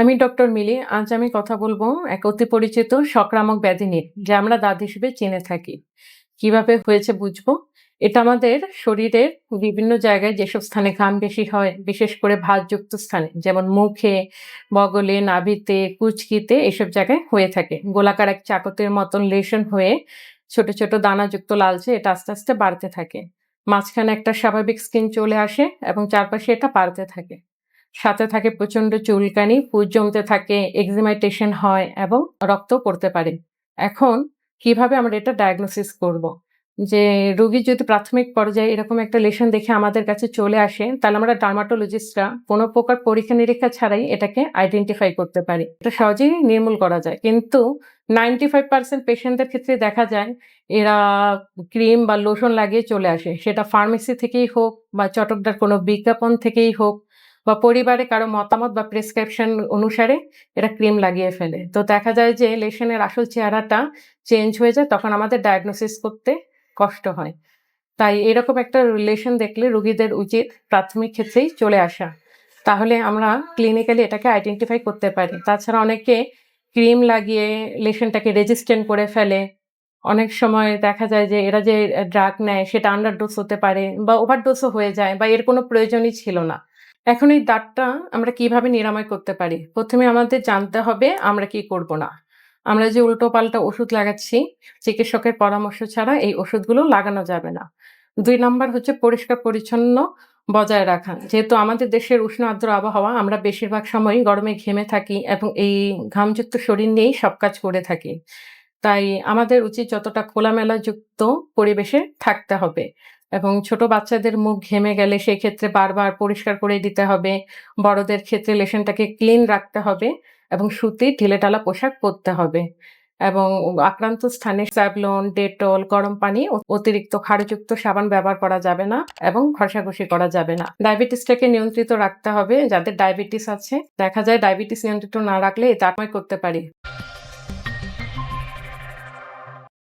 আমি ডক্টর মিলি। আজ আমি কথা বলব এক অতি পরিচিত সংক্রামক ব্যাধি নিয়ে, যা আমরা দাঁত হিসেবে চিনে থাকি। কীভাবে হয়েছে বুঝব? এটা আমাদের শরীরের বিভিন্ন জায়গায় যেসব স্থানে ঘাম বেশি হয়, বিশেষ করে ভাতযুক্ত স্থানে, যেমন মুখে, বগলে, নাভিতে, কুচকিতে এসব জায়গায় হয়ে থাকে। গোলাকার এক চাকতের মতন লেশন হয়ে ছোট, ছোট দানাযুক্ত লালচে এটা আস্তে, আস্তে বাড়তে থাকে। মাঝখানে একটা স্বাভাবিক স্কিন চলে আসে এবং চারপাশে এটা বাড়তে থাকে। সাথে থাকে প্রচণ্ড চুলকানি, পুজ জমতে থাকে, এক্সিমাইটেশন হয় এবং রক্ত পড়তে পারে। এখন কীভাবে আমরা এটা ডায়াগনোসিস করব? যে রোগী যদি প্রাথমিক পর্যায়ে এরকম একটা লেশন দেখে আমাদের কাছে চলে আসে, তাহলে আমরা ডার্মাটোলজিস্টরা কোনো প্রকার পরীক্ষা-নিরীক্ষা ছাড়াই এটাকে আইডেন্টিফাই করতে পারি। এটা সহজেই নির্মূল করা যায়। কিন্তু 95% পেশেন্টদের ক্ষেত্রে দেখা যায় এরা ক্রিম বা লোশন লাগিয়ে চলে আসে। সেটা ফার্মেসি থেকেই হোক বা চটকদার কোনো বিজ্ঞাপন থেকেই হোক বা পরিবারে কারও মতামত বা প্রেসক্রিপশন অনুসারে এরা ক্রিম লাগিয়ে ফেলে। তো দেখা যায় যে লেশনের আসল চেহারাটা চেঞ্জ হয়ে যায়, তখন আমাদের ডায়াগনোসিস করতে কষ্ট হয়। তাই এরকম একটা রিলেশন দেখলে রুগীদের উচিত প্রাথমিক ক্ষেত্রেই চলে আসা। তাহলে আমরা ক্লিনিক্যালি এটাকে আইডেন্টিফাই করতে পারি। তাছাড়া অনেকে ক্রিম লাগিয়ে লেশনটাকে রেজিস্ট্যান্ট করে ফেলে। অনেক সময় দেখা যায় যে এরা যে ড্রাগ নেয় সেটা আন্ডারডোজ হতে পারে বা ওভারডোজও হয়ে যায় বা এর কোনো প্রয়োজনই ছিল না। এখন এই দাঁতটা আমরা কীভাবে নিরাময় করতে পারি? প্রথমে আমাদের জানতে হবে আমরা কি করব না। আমরা যে উল্টোপাল্টা ওষুধ লাগাচ্ছি, চিকিৎসকের পরামর্শ ছাড়া এই ওষুধগুলো লাগানো যাবে না। দুই নাম্বার হচ্ছে পরিষ্কার-পরিচ্ছন্ন বজায় রাখা। যেহেতু আমাদের দেশের উষ্ণ আর্দ্র আবহাওয়া, আমরা বেশিরভাগ সময়ই গরমে ঘেমে থাকি এবং এই ঘামযুক্ত শরীর নিয়েই সব কাজ করে থাকি। তাই আমাদের উচিত যতটা খোলামেলাযুক্ত পরিবেশে থাকতে হবে এবং ছোট বাচ্চাদের মুখ ঘেমে গেলে সেই ক্ষেত্রে বারবার পরিষ্কার করে দিতে হবে। বড়দের ক্ষেত্রে লেশনটাকে ক্লিন রাখতে হবে এবং সুতির ঢিলেঢালা পোশাক পরতে হবে এবং আক্রান্ত স্থানে স্যাবলন ডেটল, গরম পানি অতিরিক্ত ক্ষারযুক্ত সাবান ব্যবহার করা যাবে না এবং ঘষাঘষি করা যাবে না। ডায়াবেটিসটাকে নিয়ন্ত্রিত রাখতে হবে। যাদের ডায়াবেটিস আছে, দেখা যায় ডায়াবেটিস নিয়ন্ত্রিত না রাখলে দাঁতময় করতে পারি।